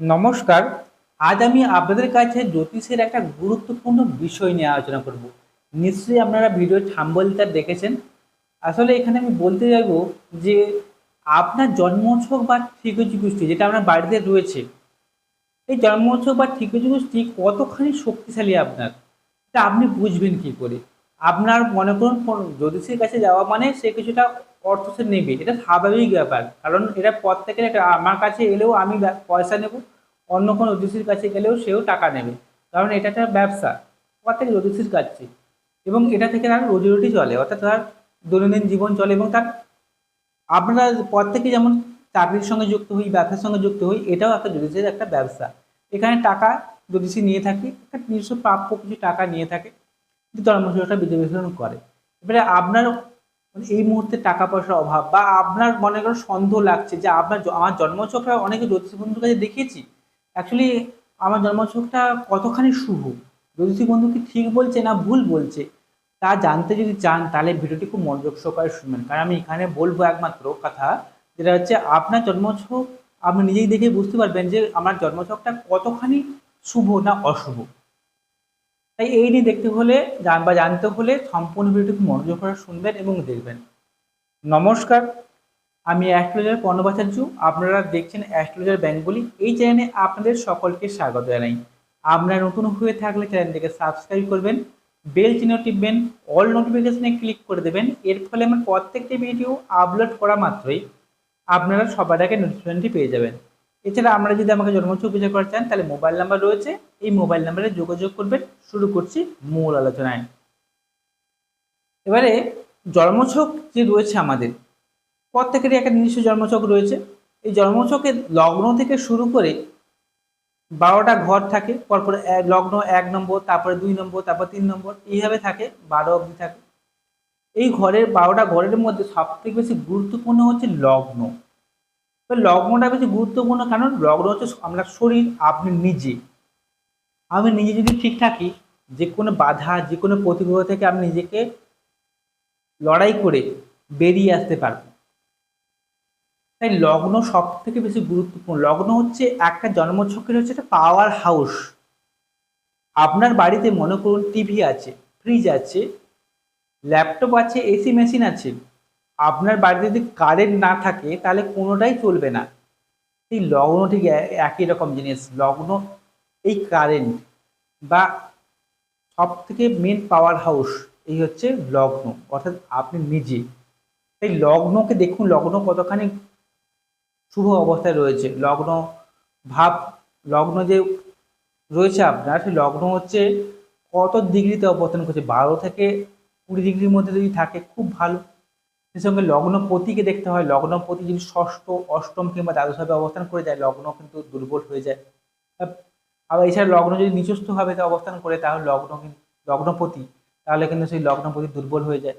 নমস্কার, আজ আমি আপনাদের কাছে জ্যোতিষের একটা গুরুত্বপূর্ণ বিষয় নিয়ে আলোচনা করব। নিশ্চয়ই আপনারা ভিডিওর থাম্বলটা দেখেছেন। আসলে এখানে আমি বলতে চাইব যে, আপনার জন্মছক বা ঠিকজি গোষ্ঠী যেটা আপনার বাড়িতে রয়েছে, এই জন্মোৎসব বা ঠিকজি গোষ্ঠী কতখানি শক্তিশালী আপনার? এটা আপনি বুঝবেন কি করে? আপনার মনে করুন, জ্যোতিষের কাছে যাওয়া মানে সে কিছুটা অর্থ সে নেবে। এটা স্বাভাবিক ব্যাপার। কারণ এটা প্রত্যেকের একটা, আমার কাছে এলেও আমি পয়সা নেব, অন্য কোনো জ্যোতিষীর কাছে গেলেও সেও টাকা নেবে। কারণ এটা একটা ব্যবসা, প্রত্যেক জ্যোতিষীর কাছে। এবং এটা থেকে তার রোজি রুটি চলে, অর্থাৎ তার দৈনন্দিন জীবন চলে এবং তার আপনারা প্রত্যেকে যেমন চাকরির সঙ্গে যুক্ত হই, ব্যবসার সঙ্গে যুক্ত হই, এটাও একটা জ্যোতিষের একটা ব্যবসা। এখানে টাকা জ্যোতিষী নিয়ে থাকে, একটা নিজস্ব প্রাপ্য কিছু টাকা নিয়ে থাকে ধর্মশাস্ত্রটা বিধি করে। এবারে আপনার এই মুহূর্তে টাকা পয়সার অভাব বা আপনার মনে করো সন্দেহ লাগছে যে আপনার আমার জন্মছকটা অনেকে জ্যোতিষ বন্ধুর কাছে দেখিয়েছি। অ্যাকচুয়ালি আমার জন্মছকটা কতখানি শুভ? জ্যোতিষী বন্ধু কি ঠিক বলছে না ভুল বলছে? তা জানতে যদি চান, তাহলে ভিডিওটি খুব মনোযোগ সহকারে শুনবেন। কারণ আমি এখানে বলব একমাত্র কথা, যেটা হচ্ছে আপনার জন্মছক আপনি নিজেই দেখে বুঝতে পারবেন যে আমার জন্মছকটা কতখানি শুভ না অশুভ। তাই এই নিয়ে দেখতে হলে, জান- বা জানতে হলে সম্পূর্ণ ভিডিওটি মনোযোগ করে শুনবেন এবং দেখবেন। নমস্কার, আমি অ্যাস্ট্রোলজার পর্ণবাচার্য। আপনারা দেখছেন অ্যাস্ট্রোলজার ব্যাঙ্গলি এই চ্যানেলে আপনাদের সকলকে স্বাগত জানাই। আপনারা নতুন হয়ে থাকলে চ্যানেলটিকে সাবস্ক্রাইব করবেন, বেল চিহ্ন টিপবেন, অল নোটিফিকেশনে ক্লিক করে দেবেন। এর ফলে আমার প্রত্যেকটি ভিডিও আপলোড করা মাত্রই আপনারা সবার আগে নোটিফিকেশনটি পেয়ে যাবেন। এছাড়া আমরা যদি আমাকে জন্মছক বিচার করতে চান, তাহলে মোবাইল নাম্বার রয়েছে। এই মোবাইল নাম্বারে যোগাযোগ করবেন। শুরু করছি মূল আলোচনায়। এবারে জন্মছক যে রয়েছে আমাদের, প্রত্যেকেরই একটা নিজস্ব জন্মছক রয়েছে। এই জন্মছকের লগ্ন থেকে শুরু করে বারোটা ঘর থাকে, পরপর লগ্ন এক নম্বর, তারপরে দুই নম্বর, তারপর তিন নম্বর, এইভাবে থাকে, বারো অবধি থাকে। এই ঘরের, বারোটা ঘরের মধ্যে সব থেকে বেশি গুরুত্বপূর্ণ হচ্ছে লগ্ন। লগ্নটা বেশি গুরুত্বপূর্ণ কারণ লগ্ন হচ্ছে আমরা শরীর, আপনি নিজে। আমি নিজে যদি ঠিক থাকি, যে কোনো বাধা, যে কোনো প্রতিগ্রহ থেকে আমি নিজেকে লড়াই করে বেরিয়ে আসতে পারব। তাই লগ্ন সব থেকে বেশি গুরুত্বপূর্ণ। লগ্ন হচ্ছে একটা জন্মছকের হচ্ছে একটা পাওয়ার হাউস আপনার বাড়িতে মনে করুন টিভি আছে ফ্রিজ আছে ল্যাপটপ আছে এসি মেশিন আছে। আপনার বাড়িতে যদি কারেন্ট না থাকে, তাহলে কোনোটাই চলবে না। এই লগ্ন ঠিক একই রকম জিনিস। লগ্ন, এই কারেন্ট বা সব থেকে মেন পাওয়ার হাউস এই হচ্ছে লগ্ন। অর্থাৎ আপনি নিজে। এই লগ্নকে দেখুন, লগ্ন কতখানি শুভ অবস্থায় রয়েছে। লগ্ন ভাব, লগ্ন যে রয়েছে আপনার, সেই লগ্ন হচ্ছে কত ডিগ্রিতে অবস্থান করছে। বারো থেকে কুড়ি ডিগ্রির মধ্যে যদি থাকে, খুব ভালো। সেই সঙ্গে লগ্ন পতিকে দেখতে হয়। লগ্ন পতি যদি ষষ্ঠ, অষ্টম কিংবা দ্বাদশভাবে অবস্থান করে যায়, লগ্ন কিন্তু দুর্বল হয়ে যায়। আব- আবার এছাড়া লগ্ন যদি নিচস্থভাবে অবস্থান করে, তাহলে লগ্ন লগ্নপতি, তাহলে কিন্তু সেই লগ্নপতি দুর্বল হয়ে যায়।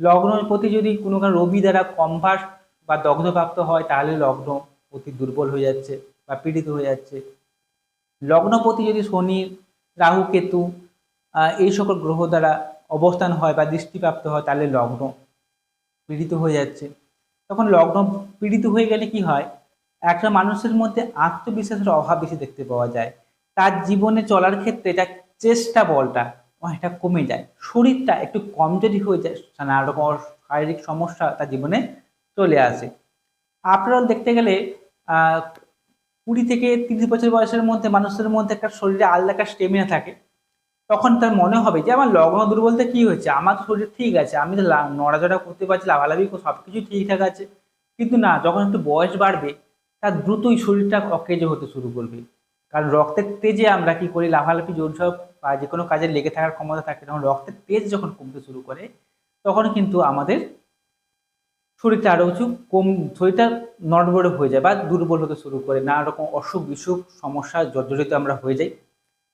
লগ্নপতি যদি কোনো কারণ রবি দ্বারা কম্ভাস বা দগ্ধপ্রাপ্ত হয়, তাহলে লগ্ন অতি দুর্বল হয়ে যাচ্ছে বা পীড়িত হয়ে যাচ্ছে। লগ্নপতি যদি শনি, রাহু, কেতু এই সকল গ্রহ দ্বারা অবস্থান হয় বা দৃষ্টিপ্রাপ্ত হয়, তাহলে লগ্ন পীড়িত হয়ে যাচ্ছে। তখন লগ্ন পীড়িত হয়ে গেলে কি হয়? একটা মানুষের মধ্যে আত্মবিশ্বাসের অভাব বেশি দেখতে পাওয়া যায়। তার জীবনে চলার ক্ষেত্রে এটা চেষ্টা বলটা অনেকটা কমে যায়। শরীরটা একটু কমজোরি হয়ে যায় নানা রকম শারীরিক সমস্যা তার জীবনে চলে আসে। আপনারা দেখতে গেলে কুড়ি থেকে তিরিশ বছর বয়সের মধ্যে মানুষের মধ্যে একটা শরীরে আলাদা একটা স্টেমিনা থাকে। তখন তার মনে হবে যে আমার লগ্ন দুর্বলতা কি হয়েছে? আমার তো শরীর ঠিক আছে, আমি তো নড়াচড়া করতে পারছি লাভালাভি সব কিছু ঠিকঠাক আছে। কিন্তু না, যখন একটু বয়স বাড়বে, তার দ্রুতই শরীরটা অকেজ হতে শুরু করবে। কারণ রক্তের তেজে আমরা কি করি? লাভালাভি জোর সব বা যে কোনো কাজে লেগে থাকার ক্ষমতা থাকে, তখন রক্তের তেজ যখন কমতে শুরু করে, তখন কিন্তু আমাদের শরীরটা আরও কিছু কম, শরীরটা নড়বড়ে হয়ে যায় বা দুর্বল হতে শুরু করে। নানা রকম অসুখ বিসুখ সমস্যা জর্জরিত আমরা হয়ে যাই।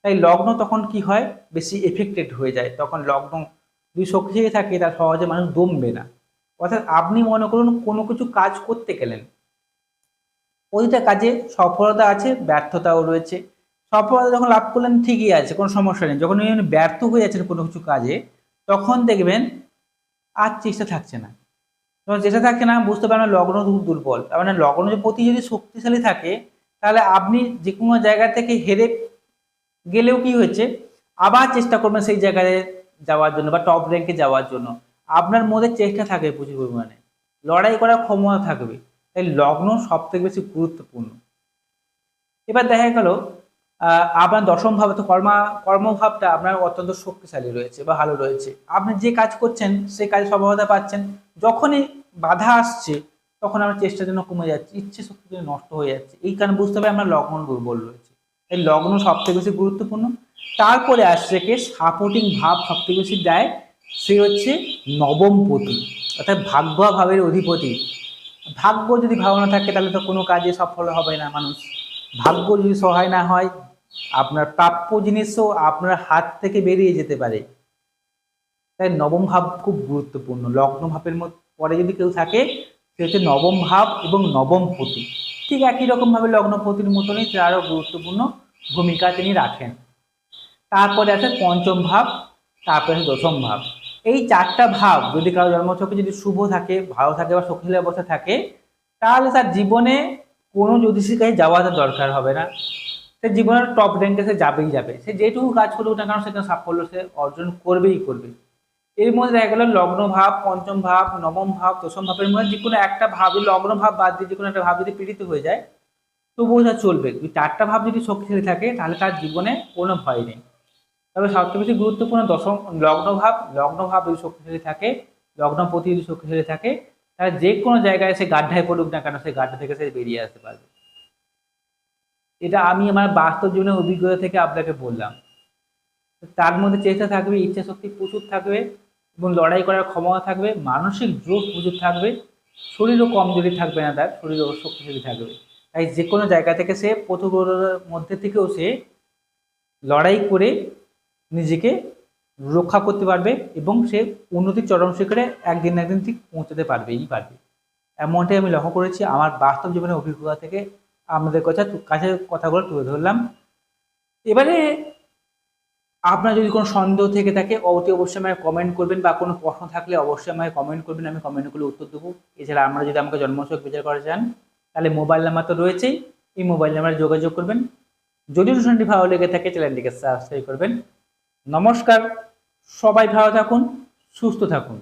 তাই লগ্ন তখন কি হয়? বেশি এফেক্টেড হয়ে যায়। তখন লগ্ন যদি শক্তিশালী থাকে তার সহজে মানুষ দমবে না। অর্থাৎ আপনি মনে করুন কোনো কিছু কাজ করতে গেলেন। প্রতিটা কাজে সফলতা আছে, ব্যর্থতাও রয়েছে। সফলতা যখন লাভ করলেন, ঠিকই আছে, কোনো সমস্যা নেই। যখন ব্যর্থ হয়ে যাচ্ছেন কোনো কিছু কাজে, তখন দেখবেন আর চেষ্টা থাকছে না। যখন চেষ্টা থাকছে না, বুঝতে পারবেন লগ্ন খুব দুর্বল। তার মানে লগ্ন প্রতি যদি শক্তিশালী থাকে, তাহলে আপনি যে কোনো জায়গা থেকে হেরে গেলেও কি হয়েছে? আবার চেষ্টা করবেন সেই জায়গায় যাওয়ার জন্য বা টপ র্যাঙ্কে যাওয়ার জন্য। আপনার মধ্যে চেষ্টা থাকবে প্রচুর পরিমাণে। লড়াই করার ক্ষমতা থাকবে। তাই লগ্ন সব থেকে বেশি গুরুত্বপূর্ণ। এবার দেখা গেল আপনার দশম ভাবে তো কর্মা, কর্মভাবটা আপনার অত্যন্ত শক্তিশালী রয়েছে বা ভালো রয়েছে। আপনি যে কাজ করছেন সেই কাজে সফলতা পাচ্ছেন। যখনই বাধা আসছে, তখন আমার চেষ্টার জন্য কমে যাচ্ছে। ইচ্ছে শক্তি যেন নষ্ট হয়ে যাচ্ছে। এই কারণে বুঝতে হবে আমরা লগ্ন দুর্বল রয়েছে। এই লগ্ন সব থেকে বেশি গুরুত্বপূর্ণ। তারপরে আসছে কে? সাপোর্টিং ভাব সব থেকে বেশি দেয়, সে হচ্ছে নবমপতি অর্থাৎ ভাগ্য ভাবের অধিপতি। ভাগ্য যদি ভালো না থাকে, তাহলে তো কোনো কাজে সফল হবে না মানুষ। ভাগ্য যদি সহায় না হয়, আপনার প্রাপ্য জিনিসও আপনার হাত থেকে বেরিয়ে যেতে পারে। তাই নবম ভাব খুব গুরুত্বপূর্ণ। লগ্ন ভাবের মধ্যে পরে যদি কেউ থাকে, সে হচ্ছে নবম ভাব এবং নবম পতি। ঠিক একই রকম ভাবে লগ্নপতির মতনই তারও গুরুত্বপূর্ণ ভূমিকা তিনি রাখেন। তারপরে আছে পঞ্চম ভাব, তারপরে আছে দশম ভাব। এই চারটা ভাব যদি কারও জন্মছকে যদি শুভ থাকে, ভালো থাকে বা শক্তিশালী অবস্থা থাকে, তাহলে তার জীবনে কোনো জ্যোতিষীর কাছে যাওয়া দরকার হবে না। সে জীবনের টপ র্যাঙ্কে সে যাবেই যাবে। সে যেটুকু কাজ করুক না কারণ সেখানে সাফল্য সে অর্জন করবেই করবে। এর মধ্যে দেখা গেল লগ্ন ভাব, পঞ্চম ভাব, নবম ভাব, দশম ভাবের মধ্যে যে কোনো একটা ভাব লগ্ন ভাব বাদ দিয়ে যে কোনো একটা ভাব যদি পীড়িত হয়ে যায়, তবুও তা চলবে। চারটা ভাব যদি শক্তিশালী থাকে, তাহলে তার জীবনে কোনো ভয় নেই। তবে সবচেয়ে বেশি গুরুত্বপূর্ণ দশম, লগ্ন ভাব লগ্ন ভাব যদি শক্তিশালী থাকে, লগ্ন প্রতি যদি শক্তিশালী থাকে, তাহলে যে কোনো জায়গায় সে গাড্ডায় পড়ুক না কেন, সে গাড্ডা থেকে সে বেরিয়ে আসতে পারবে। এটা আমি আমার বাস্তব জীবনের অভিজ্ঞতা থেকে আপনাকে বললাম। তার মধ্যে চেষ্টা থাকবে, ইচ্ছা শক্তি প্রচুর থাকবে এবং লড়াই করার ক্ষমতা থাকবে, মানসিক জোর প্রচুর থাকবে, শরীরও কমজোরি থাকবে না তার, শরীরও শক্তিশালী থাকবে। তাই যে কোনো জায়গা থেকে সে প্রতিকূলতার মধ্যে থেকেও সে লড়াই করে নিজেকে রক্ষা করতে পারবে এবং সে উন্নতির চরম শিখরে একদিন একদিন ঠিক পৌঁছাতে পারবেই পারবে। এমনটাই আমি লক্ষ্য করেছি, আমার বাস্তব জীবনের অভিজ্ঞতা থেকে। আপনাদের কথা কাছে কথাগুলো তুলে ধরলাম। এবারে আপনার যদি কোনো সন্দেহ থেকে থাকে, অতি অবশ্যই আমাকে কমেন্ট করবেন বা কোনো প্রশ্ন থাকলে অবশ্যই আমাকে কমেন্ট করবেন, আমি কমেন্টগুলো উত্তর দেবো। এছাড়া আমরা যদি আমাকে জন্মসূচক বিচার করা চান, তাহলে মোবাইল নাম্বার তো রয়েছেই, এই মোবাইল নাম্বারে যোগাযোগ করবেন। যদি অনুষ্ঠানটি ভালো লেগে থাকে চ্যানেলটিকে সাবস্ক্রাইব করবেন। নমস্কার, সবাই ভালো থাকুন, সুস্থ থাকুন।